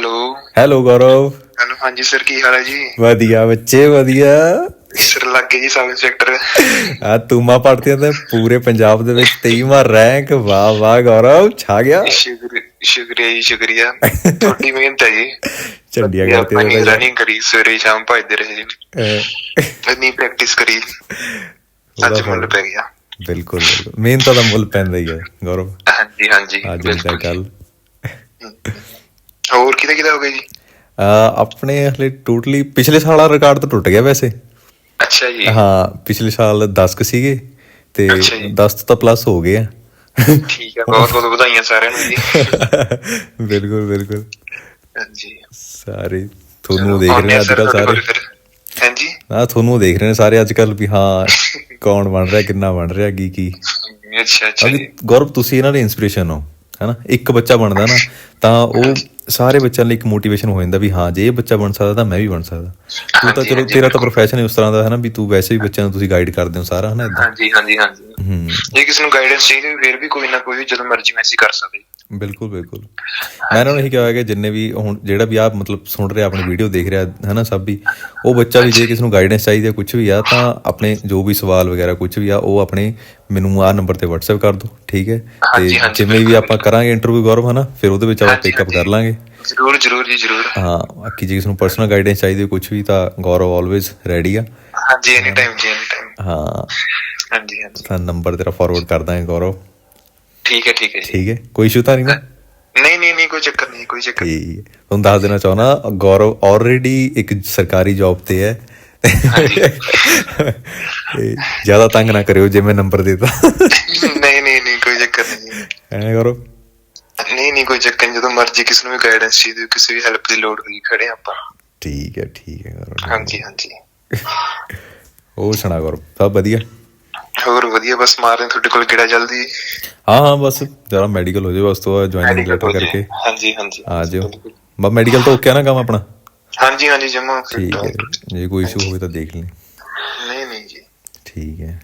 Hello. Hello Gaurav. Hello ਹਾਂਜੀ sir ਕੀ ਹਾਲ ਹੈ ਜੀ? ਵਧੀਆ ਬੱਚੇ ਵਧੀਆ। ਸਰ ਲੱਗੇ ਜੀ ਸਬ ਇੰਸਪੈਕਟਰ ਆ ਤੂਮਾ ਪੜਤੀਆਂ ਤੇ ਪੂਰੇ ਪੰਜਾਬ ਦੇ ਵਿੱਚ 23ਵਾਂ ਰੈਂਕ ਵਾਹ ਵਾਹ ਗੌਰਵ ਛਾ ਗਿਆ। ਸ਼ੁਕਰ ਸ਼ੁਕਰੀਆ ਜੀ ਸ਼ੁਕਰੀਆ। ਤੁਹਾਡੀ ਮਿਹਨਤ ਹੈ ਜੀ। ਆਪਾਂ ਨੇ ਉਹਦੇ ਰਨਿੰਗ ਕਰੀ ਸਵੇਰੇ ਸ਼ਾਮ ਭਜਦੇ ਰਹੇ ਜੀ। ਇੰਨੀ ਪ੍ਰੈਕਟਿਸ ਕਰੀ। ਅੱਜ ਮੁੱਲ ਪੈ ਗਿਆ। ਬਿਲਕੁਲ ਮਿਹਨਤ ਦਾ ਮੁੱਲ ਪੈਂਦਾ ਹੀ ਹੈ ਗੌਰਵ। ਹਾਂਜੀ ਹਾਂਜੀ ਅੱਜ ਕੱਲ ਹੋਰ ਕਿਹਦਾ ਕਿਹਦਾ ਹੋ ਗਿਆ ਜੀ? ਆਪਣੇ ਹਲੇ ਟੋਟਲੀ ਪਿਛਲੇ ਸਾਲ ਵਾਲਾ ਰਿਕਾਰਡ ਤਾਂ ਟੁੱਟ ਗਿਆ ਵੈਸੇ। ਅੱਛਾ ਜੀ। ਹਾਂ ਪਿਛਲੇ ਸਾਲ 10 ਕ ਸੀਗੇ ਤੇ ਅੱਛਾ ਜੀ। 10 ਤਾਂ ਪਲੱਸ ਹੋ ਗਏ ਆ। ਠੀਕ ਹੈ ਬਹੁਤ ਬਹੁਤ ਵਧਾਈਆਂ ਸਾਰਿਆਂ ਨੂੰ ਜੀ। ਬਿਲਕੁਲ ਬਿਲਕੁਲ। ਹਾਂਜੀ। ਸਾਰੇ ਤੁਹਾਨੂੰ ਦੇਖ ਰਹੇ ਨੇ ਅੱਜ ਕੱਲ ਸਾਰੇ ਹਾਂਜੀ? ਆ ਤੁਹਾਨੂੰ ਦੇਖ ਰਹੇ ਨੇ ਸਾਰੇ ਅੱਜ ਕੱਲ ਵੀ ਹਾਂ ਕੌਣ ਬਣ ਰਿਹਾ ਕਿੰਨਾ ਬਣ ਰਿਹਾ ਕੀ ਕੀ। ਅੱਛਾ ਅੱਛਾ ਗੌਰਵ ਤੁਸੀਂ ਇਹਨਾਂ ਦੇ ਇਨਸਪੀਰੇਸ਼ਨ ਹੋ ਹੈਨਾ? ਇੱਕ ਬੱਚਾ ਬਣਦਾ ਨਾ ਤਾਂ ਉਹ ਸਾਰੇ ਬੱਚਿਆਂ ਲਈ ਇੱਕ ਮੋਟੀਵੇਸ਼ਨ ਹੋ ਜਾਂਦਾ ਵੀ ਹਾਂ ਜੇ ਇਹ ਬੱਚਾ ਬਣ ਸਕਦਾ ਤਾਂ ਮੈਂ ਵੀ ਬਣ ਸਕਦਾ। ਤੂੰ ਤਾਂ ਚਲੋ ਤੇਰਾ ਤਾਂ ਪ੍ਰੋਫੈਸ਼ਨ ਹੀ ਉਸ ਤਰ੍ਹਾਂ ਦਾ ਹੈ ਨਾ ਵੀ ਤੂੰ ਵੈਸੇ ਵੀ ਬੱਚਿਆਂ ਨੂੰ ਤੁਸੀਂ ਗਾਈਡ ਕਰਦੇ ਹੋ ਸਾਰਾ ਹਨਾ ਇਦਾਂ ਹਾਂਜੀ ਹਾਂਜੀ ਹਾਂਜੀ। ਹੂੰ। ਜੇ ਕਿਸੇ ਨੂੰ ਗਾਈਡੈਂਸ ਚਾਹੀਦੀ ਹੋਵੇ ਫਿਰ ਵੀ ਕੋਈ ਨਾ ਕੋਈ ਜਦੋਂ ਮਰਜ਼ੀ ਮੈਸੇਜ ਕਰ ਸਕਦੇ। ਬਿਲਕੁਲ ਬਿਲਕੁਲ। ਮੈਂ ਇਹਨਾਂ ਨੂੰ ਇਹੀ ਕਿਹਾ ਕਿ ਜਿੰਨੇ ਵੀ ਹੁਣ ਜਿਹੜਾ ਵੀ ਆ ਮਤਲਬ ਸੁਣ ਰਿਹਾ ਆਪਣੀ ਵੀਡੀਓ ਦੇਖ ਰਿਹਾ ਹੈ ਨਾ ਸਭ ਵੀ ਉਹ ਬੱਚਾ ਵੀ ਜੇ ਕਿਸ ਨੂੰ ਗਾਈਡੈਂਸ ਚਾਹੀਦੀ ਹੈ ਕੁਝ ਵੀ ਆ ਤਾਂ ਆਪਣੇ ਜੋ ਵੀ ਸਵਾਲ ਵਗੈਰਾ ਕੁਝ ਵੀ ਆ ਉਹ ਆਪਣੇ ਮੈਨੂੰ ਆ ਨੰਬਰ ਤੇ WhatsApp ਕਰ ਦਿਓ ਠੀਕ ਹੈ? ਤੇ ਜਿਵੇਂ ਵੀ ਆਪਾਂ ਕਰਾਂਗੇ ਇੰਟਰਵਿਊ ਗੌਰਵ ਹਨਾ ਫਿਰ ਉਹਦੇ ਵਿੱਚ ਆਪਾਂ ਪਿਕਅਪ ਕਰ। ਲਾਂਗੇ। ਜਰੂਰ ਜਰੂਰ ਜੀ ਜਰੂਰ। ਹਾਂ ਬਾਕੀ ਜੇ ਕਿਸ ਨੂੰ ਪਰਸਨਲ ਗਾਈਡੈਂਸ ਚਾਹੀਦੀ ਕੁਝ ਵੀ ਤਾਂ ਗੌਰਵ ਆਲਵੇਜ਼ ਰੈਡੀ ਆ। ਹਾਂਜੀ ਐਨੀ ਟਾਈਮ ਜੀ ਐਨੀ ਟਾਈਮ ਹਾਂ। ਹਾਂਜੀ ਹਾਂਜੀ। ਤਾਂ ਨੰਬਰ ਤੇਰਾ ਫਾਰਵਰਡ ਕਰ ਦਾਂਗੇ ਗੌਰਵ। ਠੀਕ ਹੈ ਠੀਕ ਹੈ ਜੀ। ਠੀਕ ਹੈ ਕੋਈ ਇਸ਼ੂ ਤਾਂ ਨਹੀਂ ਨਾ? ਨਹੀਂ ਨਹੀਂ ਕੋਈ ਚੱਕਰ ਨਹੀਂ ਕੋਈ ਚੱਕਰ ਨਹੀਂ। ਤੁਹਾਨੂੰ ਦੱਸ ਦੇਣਾ ਚਾਹਣਾ ਗੌਰਵ ਆਲਰੇਡੀ ਇੱਕ ਸਰਕਾਰੀ ਜੌਬ ਤੇ ਹੈ। ਜ਼ਿਆਦਾ ਤੰਗ ਨਾ ਕਰਿਓ ਜੇ ਮੈਂ ਨੰਬਰ ਦੇਤਾ। ਨਹੀਂ ਨਹੀਂ ਨਹੀਂ ਕੋਈ ਚੱਕਰ ਨਹੀਂ। ਐ ਕਰੋ। ਨਹੀਂ ਨਹੀਂ ਕੋਈ ਚੱਕਰ ਨਹੀਂ। ਜਦੋਂ ਮਰਜ਼ੀ ਕਿਸੇ ਨੂੰ ਵੀ ਗਾਈਡੈਂਸ ਚਾਹੀਦੀ ਕਿਸੇ ਵੀ ਹੈਲਪ ਦੀ ਲੋੜ ਹੋਈ ਖੜੇ ਆਪਾਂ। ਠੀਕ ਹੈ ਠੀਕ ਹੈ ਗੌਰਵ ਹਾਂਜੀ ਹਾਂਜੀ। ਹੋਰ ਸੁਣਾ ਗੌਰਵ ਸਭ ਵਧੀਆ? ਹੋਰ ਵਧੀਆ ਬਸ ਮਾਰ ਰਹੇ ਤੁਹਾਡੇ ਕੋਲ ਕਿਹੜਾ ਜਲਦੀ। ਹਾਂ ਹਾਂ ਬਸ ਜਰਾ ਮੈਡੀਕਲ ਹੋ ਜਾਵੇ ਉਸ ਤੋਂ ਜੁਆਇਨਿੰਗ ਲੈਟਰ ਕਰਕੇ। ਹਾਂਜੀ ਹਾਂਜੀ। ਆ ਜਿਓ ਬਸ ਮੈਡੀਕਲ ਤੋਂ ਓਕੇ ਨਾ ਕੰਮ ਆਪਣਾ? ਹਾਂਜੀ ਹਾਂਜੀ ਜਮਾ ਠੀਕ ਹੈ ਜੇ। ਕੋਈ ਇਸ਼ੂ ਹੋਵੇ ਤਾਂ ਦੇਖ ਲਈ ਨਹੀਂ ਨਹੀਂ ਜੀ। ਠੀਕ ਹੈ।